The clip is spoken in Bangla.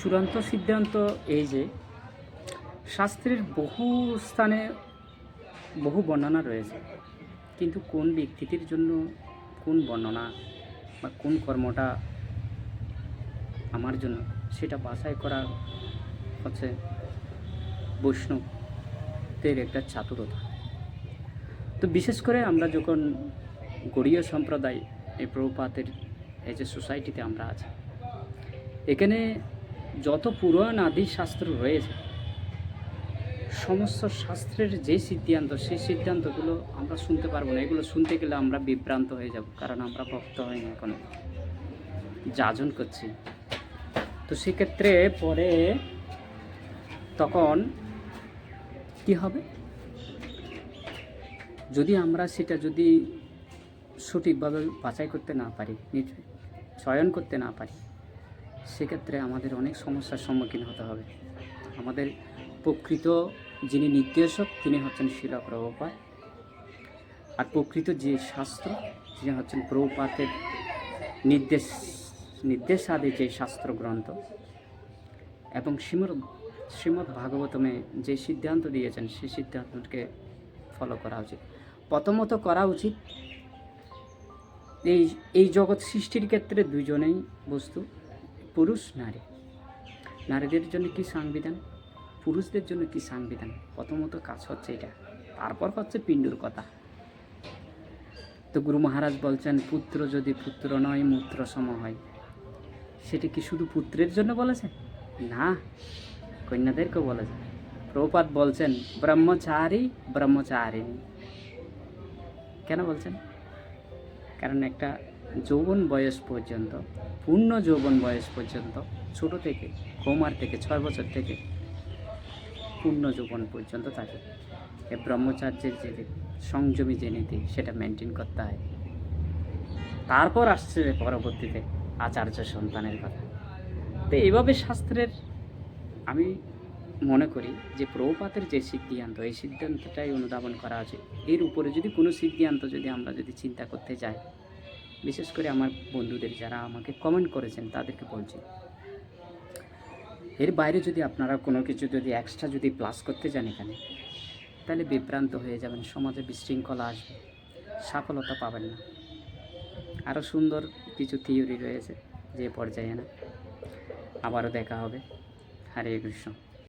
চূড়ান্ত সিদ্ধান্ত এই যে, শাস্ত্রের বহু স্থানে বহু বর্ণনা রয়েছে। কিন্তু কোন ব্যক্তিটির জন্য কোন বর্ণনা বা কোন কর্মটা আমার জন্য সেটা বাছাই করা হচ্ছে বৈষ্ণবদের একটা চাতুরতা। তো বিশেষ করে আমরা যখন গড়ীয় সম্প্রদায় এই প্রভুপাতের এই যে সোসাইটিতে আমরা আছি, এখানে যত পুরাণ আদি শাস্ত্র রয়েছে, সমস্ত শাস্ত্রের যে সিদ্ধান্ত, সেই সিদ্ধান্তগুলো আমরা শুনতে পারব না। এগুলো শুনতে গেলে আমরা বিভ্রান্ত হয়ে যাব, কারণ আমরা ভক্ত হইনি এখনও। যাজন করছি। তো সেক্ষেত্রে পরে তখন কি হবে? যদি আমরা সেটা যদি সঠিকভাবে বাছাই করতে না পারি চয়ন করতে না পারি সেক্ষেত্রে আমাদের অনেক সমস্যার সম্মুখীন হতে হবে। আমাদের প্রকৃত যিনি নির্দেশক, তিনি হচ্ছেন শিলা প্রভুপাত। আর প্রকৃত যে শাস্ত্র তিনি হচ্ছেন প্রভুপাতের নির্দেশ, নির্দেশাদি যে শাস্ত্র গ্রন্থ এবং শ্রীমদ, শ্রীমদ্ ভাগবতমে যে সিদ্ধান্ত দিয়েছেন সেই সিদ্ধান্তকে ফলো করা উচিত। প্রথমত করা উচিত, এই এই জগৎ সৃষ্টির ক্ষেত্রে দুজনেই বস্তু। পুরুষ, নারী। নারীদের জন্য কি সংবিধান? পুরুষদের জন্য কি সংবিধান? প্রথমত কাজ হচ্ছে এটা। তারপর হচ্ছে পিণ্ডুর কথা। তো গুরু মহারাজ বলছেন, পুত্র যদি পুত্র নয় মূত্র সম হয়। সেটি কি শুধু পুত্রের জন্য বলেছে? না, কন্যাদেরকেও বলেছে। প্রভুপাত বলছেন, ব্রহ্মচারী, ব্রহ্মচারিণী। কেন বলছেন? কারণ একটা যৌবন বয়স পর্যন্ত, পূর্ণ যৌবন বয়স পর্যন্ত, ছোট থেকে, কৌমার থেকে, ছয় বছর থেকে পূর্ণ যৌবন পর্যন্ত থাকে। এ ব্রহ্মচার্যের যে সংযমী যে নীতি সেটা মেনটেন করতে হয়। তারপর আসছে পরবর্তীতে আচার্য সন্তানের কথা। তো এইভাবে শাস্ত্রের আমি মনে করি যে প্রভুপাতের যে সিদ্ধান্ত, এই সিদ্ধান্তটাই অনুধাবন করা উচিত। এর উপরে যদি কোনো সিদ্ধান্ত যদি আমরা যদি চিন্তা করতে যাই বিশেষ করে আমার বন্ধুদের যারা আমাকে কমেন্ট করেছেন, তাদেরকে বলছি। এর বাইরে যদি আপনারা কোনো কিছু যদি এক্সট্রা যদি প্লাস করতে যান এখানে, তাহলে বিভ্রান্ত হয়ে যাবেন, সমাজে বিশৃঙ্খলা আসবে সফলতা পাবেন না। আরও সুন্দর কিছু থিওরি রয়েছে, যে পর্যায়ে না। আবারও দেখা হবে। হরে কৃষ্ণ।